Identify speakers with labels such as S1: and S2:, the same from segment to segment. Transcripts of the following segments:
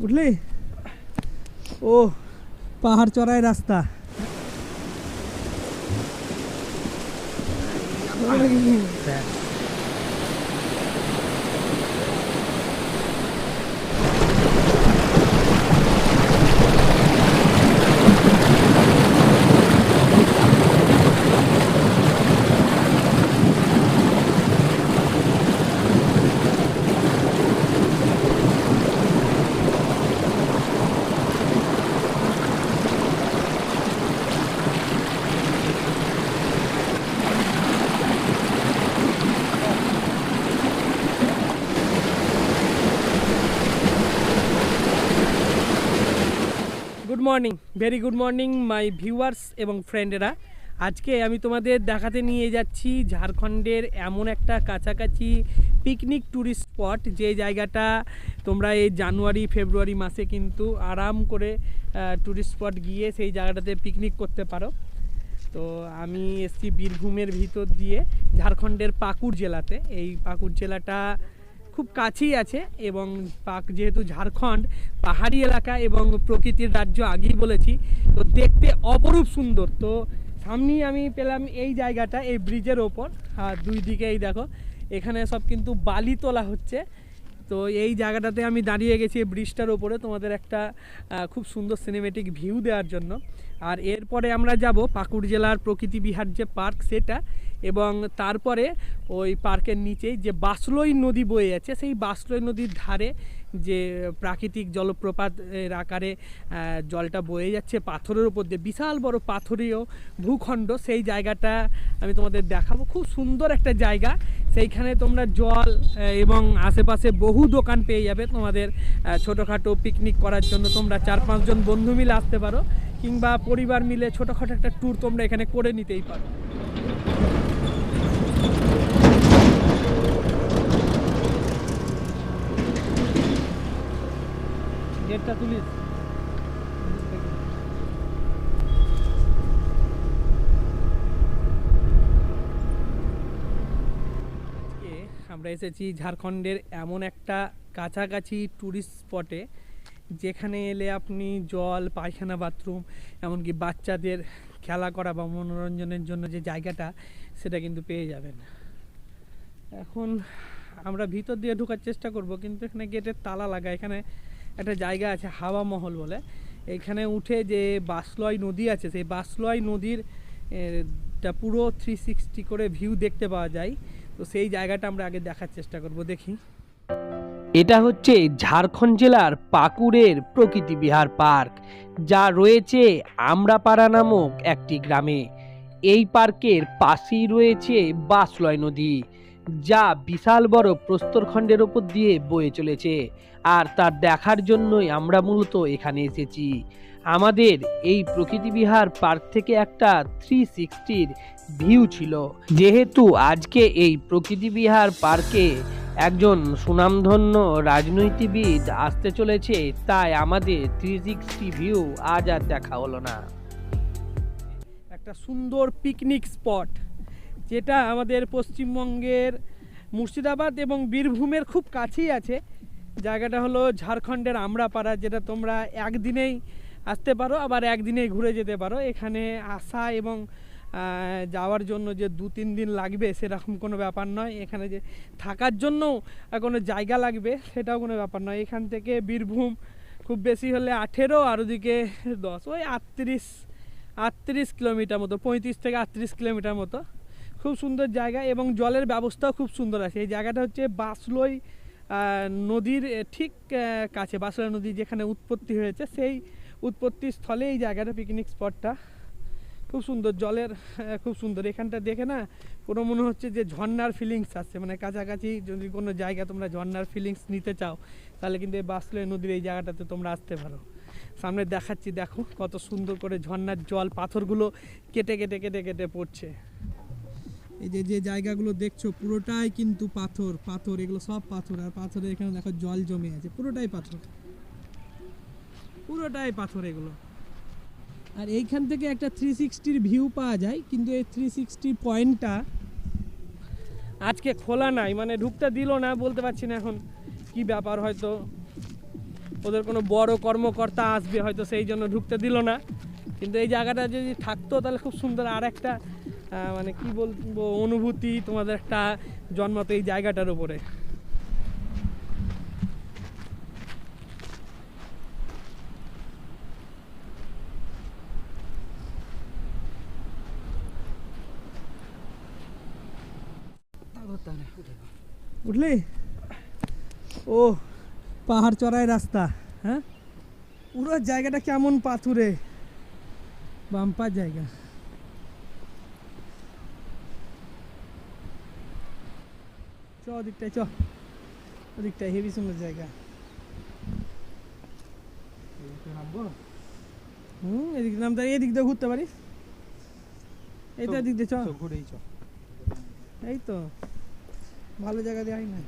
S1: উঠলি ও পাহাড় চড়াই রাস্তা good morning very good morning my viewers এবং ফ্রেন্ডেরা আজকে আমি তোমাদের দেখাতে নিয়ে যাচ্ছি ঝাড়খণ্ডের এমন একটা কাছাকাছি পিকনিক ট্যুরিস্ট স্পট যে জায়গাটা তোমরা এই জানুয়ারি, ফেব্রুয়ারি মাসে কিন্তু আরাম করে ট্যুরিস্ট স্পট গিয়ে সেই জায়গাটাতে পিকনিক করতে পারো। তো আমি এসছি বীরভূমের ভিতর দিয়ে ঝাড়খণ্ডের পাকুড় জেলাতে। এই পাকুড় জেলাটা খুব কাছেই আছে এবং পাক যেহেতু ঝাড়খণ্ড, পাহাড়ি এলাকা এবং প্রকৃতির রাজ্য আগেই বলেছি, তো দেখতে অপরূপ সুন্দর। তো সামনেই আমি পেলাম এই জায়গাটা, এই ব্রিজের ওপর। আর দুই দিকেই দেখো, এখানে সব কিন্তু বালি তোলা হচ্ছে। তো এই জায়গাটাতে আমি দাঁড়িয়ে গেছি এই ব্রিজটার ওপরে তোমাদের একটা খুব সুন্দর সিনেমেটিক ভিউ দেওয়ার জন্য। আর এরপরে আমরা যাব পাকুড় জেলার প্রকৃতি বিহার যে পার্ক সেটা, এবং তারপরে ওই পার্কের নিচেই যে বাসলই নদী বয়ে আছে, সেই বাসলই নদীর ধারে যে প্রাকৃতিক জলপ্রপাত, এর আকারে জলটা বয়ে যাচ্ছে পাথরের উপর দিয়ে, বিশাল বড় পাথরীয় ভূখণ্ড, সেই জায়গাটা আমি তোমাদের দেখাবো। খুব সুন্দর একটা জায়গা। সেইখানে তোমরা জল এবং আশেপাশে বহু দোকান পেয়ে যাবে তোমাদের ছোটোখাটো পিকনিক করার জন্য। তোমরা চার পাঁচজন বন্ধু মিলে আসতে পারো, কিংবা পরিবার মিলে ছোটোখাটো একটা ট্যুর তোমরা এখানে করে নিতেই পারো। গেটটা তুলিস। আমরা এসেছি ঝাড়খণ্ডের এমন একটা কাছাকাছি ট্যুরিস্ট স্পটে যেখানে এলে আপনি জল, পায়খানা বাথরুম এমনকি বাচ্চাদের খেলা করা বা মনোরঞ্জনের জন্য যে জায়গাটা, সেটা কিন্তু পেয়ে যাবেন। এখন আমরা ভিতর দিয়ে ঢোকার চেষ্টা করব, কিন্তু এখানে গেটের তালা লাগা, এখানে একটা জায়গা আছে হাওয়া মহল বলে। এখানে উঠে যে বাসলয় নদী আছে, সেই বাসলয় নদীর টা পুরো থ্রি সিক্সটি করে ভিউ দেখতে পাওয়া যায়। তো সেই জায়গাটা আমরা আগে দেখার চেষ্টা করব, দেখি।
S2: এটা হচ্ছে ঝাড়খণ্ড জেলার পাকুড়ের প্রকৃতি বিহার পার্ক, যা রয়েছে আমরাপাড়া নামক একটি গ্রামে। এই পার্কের পাশেই রয়েছে বাসলয় নদী। যা বিশাল বড় প্রস্তরখণ্ডের ওপর দিয়ে বয়ে চলেছে। আর তার দেখার জন্যই আমরা মূলত এখানে এসেছি। আমাদের এই প্রকৃতি বিহার পার্ক থেকে একটা থ্রি সিক্সটির ভিউ ছিল। যেহেতু আজকে এই প্রকৃতি বিহার পার্কে একজন সুনামধন্য রাজনৈতিকবিদ আসতে চলেছে, তাই আমাদের থ্রি সিক্সটি ভিউ আজ আর দেখা হলো না।
S1: একটা সুন্দর পিকনিক স্পট যেটা আমাদের পশ্চিমবঙ্গের মুর্শিদাবাদ এবং বীরভূমের খুব কাছেই আছে। জায়গাটা হলো ঝাড়খণ্ডের আমরাপাড়া, যেটা তোমরা একদিনেই আসতে পারো, আবার একদিনেই ঘুরে যেতে পারো। এখানে আসা এবং যাওয়ার জন্য যে দু তিন দিন লাগবে সেরকম কোনো ব্যাপার নয়। এখানে যে থাকার জন্য কোনো জায়গা লাগবে সেটাও কোনো ব্যাপার নয়। এখান থেকে বীরভূম খুব বেশি হলে আঠেরো, আর ওদিকে দশ, ওই আটত্রিশ আটত্রিশ কিলোমিটার মতো, পঁয়ত্রিশ থেকে আটত্রিশ কিলোমিটার মতো। খুব সুন্দর জায়গা এবং জলের ব্যবস্থাও খুব সুন্দর আছে। এই জায়গাটা হচ্ছে বাসলই নদীর ঠিক কাছে বাসলই নদী যেখানে উৎপত্তি হয়েছে, সেই উৎপত্তি স্থলে এই জায়গাটা পিকনিক স্পটটা খুব সুন্দর, জলের খুব সুন্দর। এখানটা দেখে না পুরো মনে হচ্ছে যে ঝর্নার ফিলিংস আসছে মানে কাছাকাছি যদি কোনো জায়গা তোমরা ঝর্নার ফিলিংস নিতে চাও, তাহলে কিন্তু এই বাসলই নদীর এই জায়গাটাতে তোমরা আসতে পারো। সামনে দেখাচ্ছি, দেখো কত সুন্দর করে ঝর্নার জল, পাথরগুলো কেটে কেটে কেটে কেটে পড়ছে। এই যে যে জায়গাগুলো দেখছ, পুরোটাই কিন্তু পাথর পাথর, এগুলো সব পাথর। আর পাথরে এখানে দেখো জল জমে আছে, পুরোটাই পাথর। পুরোটাই পাথর এগুলো। আর এইখান থেকে একটা থ্রি সিক্সটির ভিউ পাওয়া যায়, কিন্তু এই থ্রি সিক্সটি পয়েন্টটা আজকে খোলা নাই মানে ঢুকতে দিল না, বলতে পারছি না এখন কি ব্যাপার হয়তো। ওদের কোনো বড় কর্মকর্তা আসবে হয়তো, সেই জন্য ঢুকতে দিল না। কিন্তু এই জায়গাটা যদি থাকতো, তাহলে খুব সুন্দর। আর একটা মানে কি বলব অনুভূতি তোমাদের একটা জন্মাতো এই জায়গাটার উপরে? উঠলি? ও, পাহাড় চড়াই রাস্তা হ্যাঁ? পুরো জায়গাটা কেমন পাথুরে? বাম্পার জায়গা। চ ওদিকটায় চ। ওদিকটায় হেভি সুন্দর জায়গা। হুম এদিক নামতে এদিক দিয়ে ঘুরতে পারিস। এই তো এদিক দিয়ে চ
S3: ঘুরেই চ
S1: এই তো। ভালো জায়গা দিয়ে আই না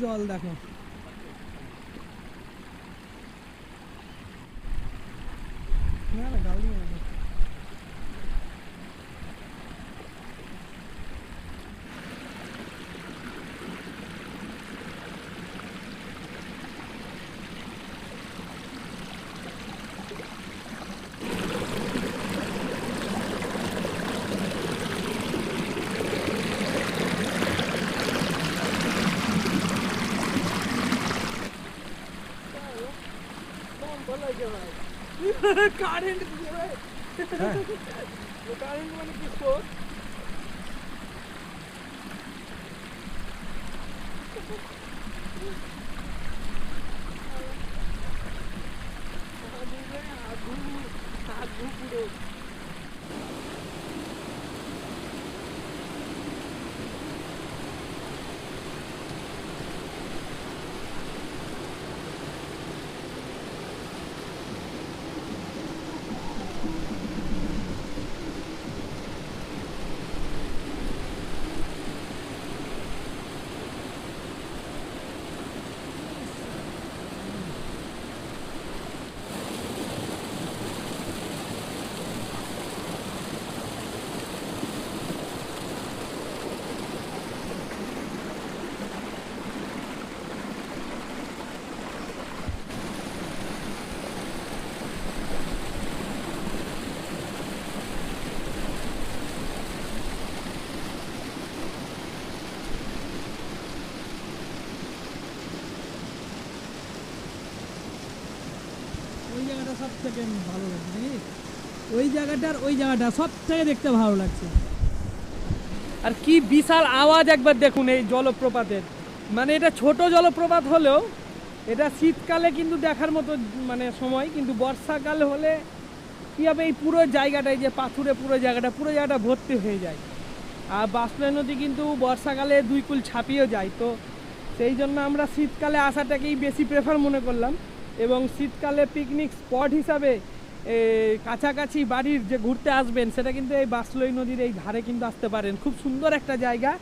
S1: জল দেখো। না না You God, into the right. God, into one of the store. থেকে ভালো লাগছে ওই জায়গাটার ওই জায়গাটা সব থেকে দেখতে ভালো লাগছে। আর কি বিশাল আওয়াজ একবার দেখুন এই জলপ্রপাতের। মানে এটা ছোট জলপ্রপাত হলেও এটা শীতকালে কিন্তু দেখার মতো মানে সময়, কিন্তু বর্ষাকাল হলে কী হবে এই পুরো জায়গাটায় যে পাথুরে পুরো জায়গাটা পুরো জায়গাটা ভর্তি হয়ে যায়। আর বাসলাই নদী কিন্তু বর্ষাকালে দুই কুল ছাপিয়েও যায়, তো সেই জন্য আমরা শীতকালে আসাটাকেই বেশি প্রেফার মনে করলাম। এবং শীতকালে পিকনিক স্পট হিসাবে কাছাকাছি বাড়ির যে ঘুরতে আসবেন, সেটা কিন্তু এই বাসলই নদীর এই ধারে কিন্তু আসতে পারেন। খুব সুন্দর একটা জায়গা।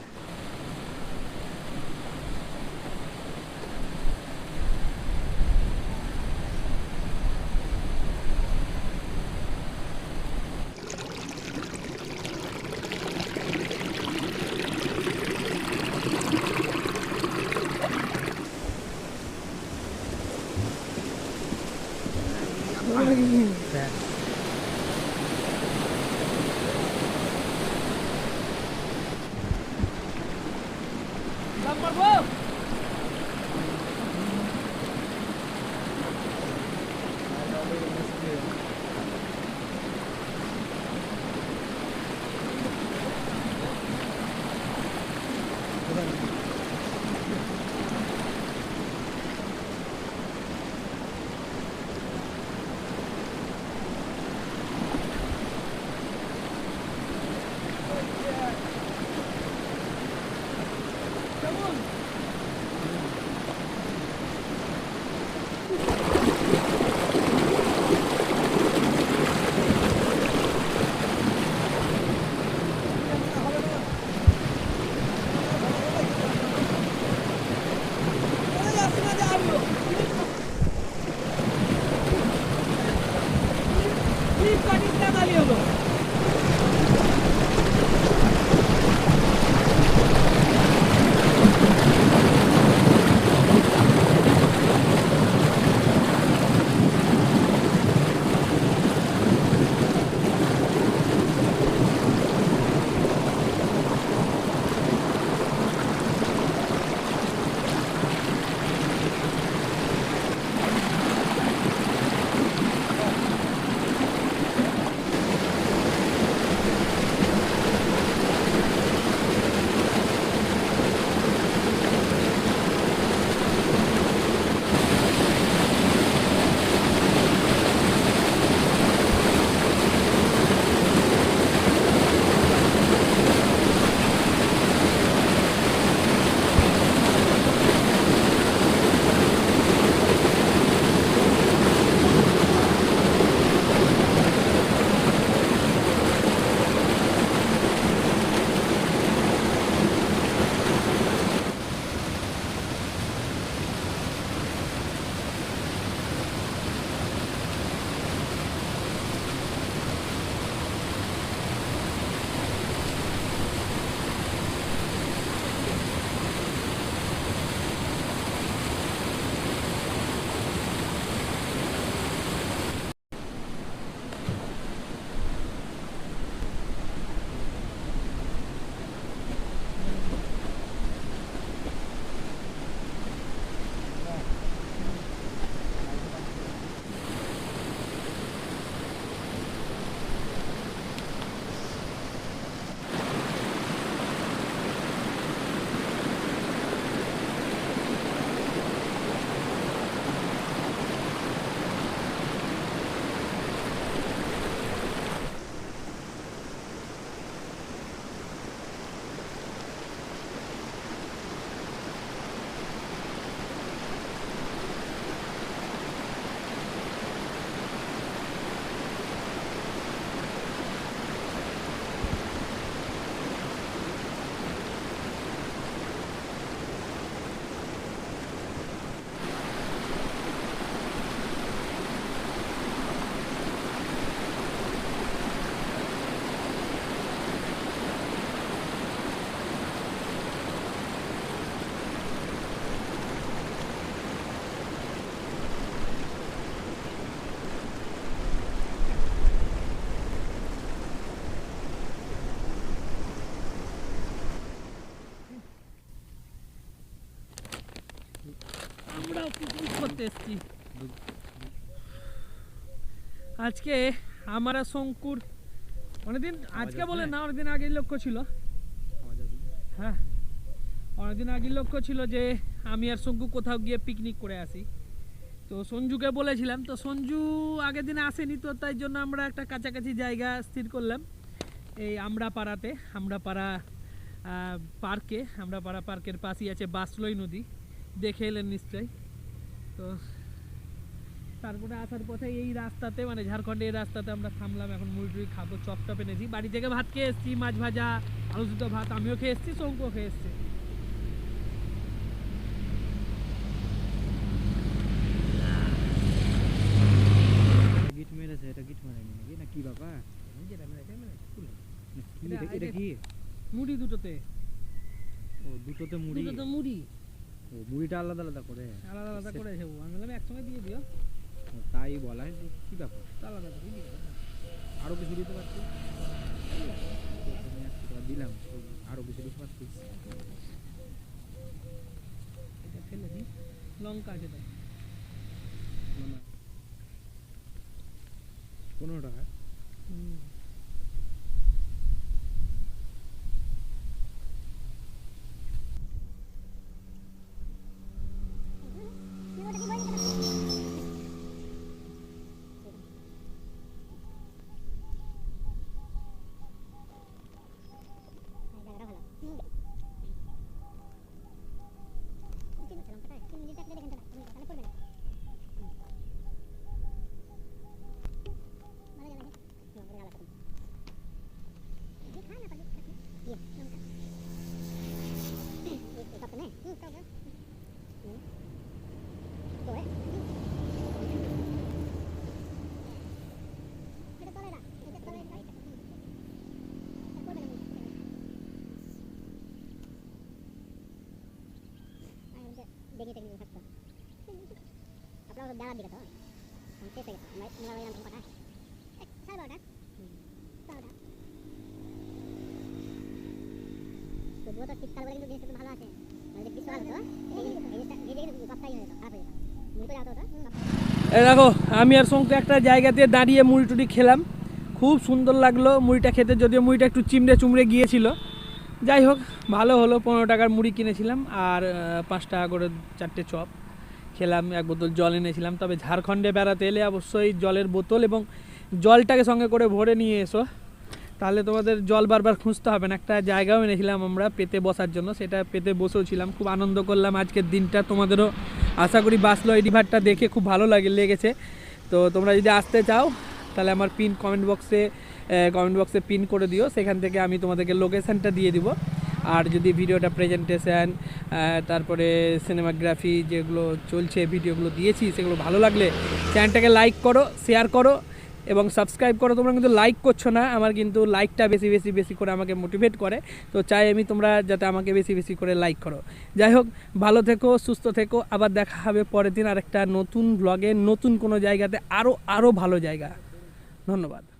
S1: আমরাও পিকনিক করতে এসেছি। আজকে আমার শঙ্কুর অনেকদিন আজকে বলে না অনেকদিন আগের লক্ষ্য ছিল। হ্যাঁ অনেকদিন আগের লক্ষ্য ছিল যে আমি আর শঙ্কু কোথাও গিয়ে পিকনিক করে আসি। তো সঞ্জুকে বলেছিলাম তো সঞ্জু আগের দিন আসেনি তো তাই জন্য আমরা একটা কাছাকাছি জায়গা স্থির করলাম। এই আমরাপাড়াতে আমরাপাড়া আহ, পার্কে আমরাপাড়া পার্কের পাশেই আছে বাসলই নদী। দেখে এলেন নিশ্চয়ই। তো তারপরে আসার পথে এই রাস্তাতে মানে ঝাড়খণ্ডে এই রাস্তাতে আমরা থামলাম। এখন মুড়ি খাব চপ টপ এনেছি। বাড়ি থেকে ভাত খেয়ে এসেছি মাছ ভাজা আলু সুদ্ধ ভাত আমিও খেয়ে এসেছি শঙ্কুও খেয়ে এসেছি।
S3: গিট মেরেছে এটা গিট মারেনি নাকি? না কি
S1: এটা-
S3: কি?
S1: মুড়ি দুটোতে।
S3: ও দুটোতে মুড়ি।
S1: দুটোতে মুড়ি।
S3: ও মুড়িটা আলাদা আলাদা করে?
S1: আলাদা আলাদা করে দেবো আমি বললাম একসঙ্গে দিয়ে দিও।
S3: তাই বলা হয় কি ব্যাপার?
S1: আলাদা করে দিয়ে দিও।
S3: আরও কিছু দিতে পারছি দিলাম তো আরও কিছু দিতে পারছিস
S1: এটা ফেলে দিই। লঙ্কা আছে তাই।
S3: পনেরো টাকা।
S1: হুম।
S4: আপনার ওটা বেড়ার দিকে তো আমি শেষ হয়ে গেছে আমরা আমরা এরকম কটা এক সাড়ে বারোটা বারোটা তবুও তো শীতকাল বলে কিন্তু জিনিসটা ভালো আছে মানে যে গ্রীষ্মকাল হতো এই জিনিসটা এই জিনিসটা এই হয়ে যেত খারাপ হয়ে যেত মুড়ি তো যাতো
S1: এই দেখো আমি আর শঙ্কু একটা জায়গাতে দাঁড়িয়ে মুড়ি টুড়ি খেলাম। খুব সুন্দর লাগল মুড়িটা খেতে যদিও মুড়িটা একটু চিমড়ে চুমড়ে গিয়েছিল। যাই হোক ভালো হলো পনেরো টাকার মুড়ি কিনেছিলাম আর পাঁচ টাকা করে চারটে চপ। খেলাম, এক বোতল জল এনেছিলাম। তবে ঝাড়খণ্ডে বেড়াতে এলে অবশ্যই জলের বোতল এবং জলটাকে সঙ্গে করে ভরে নিয়ে এসো। তাহলে তোমাদের জল বারবার খুঁজতে হবে না। একটা জায়গাও এনেছিলাম আমরা পেতে বসার জন্য। সেটা পেতে বসেও ছিলাম। খুব আনন্দ করলাম আজকের দিনটা। তোমাদেরও আশা করি বাসলো এই রিভারটা দেখে খুব ভালো লাগে, লেগেছে। তো তোমরা যদি আসতে চাও, তাহলে আমার পিন কমেন্ট বক্সে কমেন্ট বক্সে পিন করে দিও। সেখান থেকে আমি তোমাদেরকে লোকেশানটা দিয়ে দিব। আর যদি ভিডিওটা প্রেজেন্টেশন তারপরে সিনেমাগ্রাফি যেগুলো চলছে, ভিডিওগুলো দিয়েছি, সেগুলো ভালো লাগলে চ্যানেলটাকে লাইক করো শেয়ার করো এবং সাবস্ক্রাইব করো। তোমরা কিন্তু লাইক করছ না, আমার কিন্তু লাইকটা বেশি বেশি বেশি করে আমাকে মোটিভেট করে। তো চাই আমি তোমরা যাতে আমাকে বেশি বেশি করে লাইক করো। যাই হোক, ভালো থেকো, সুস্থ থেকো। আবার দেখা হবে পরের দিন আরেকটা নতুন ব্লগে নতুন কোনো জায়গাতে আরও আরও ভালো জায়গা। ধন্যবাদ।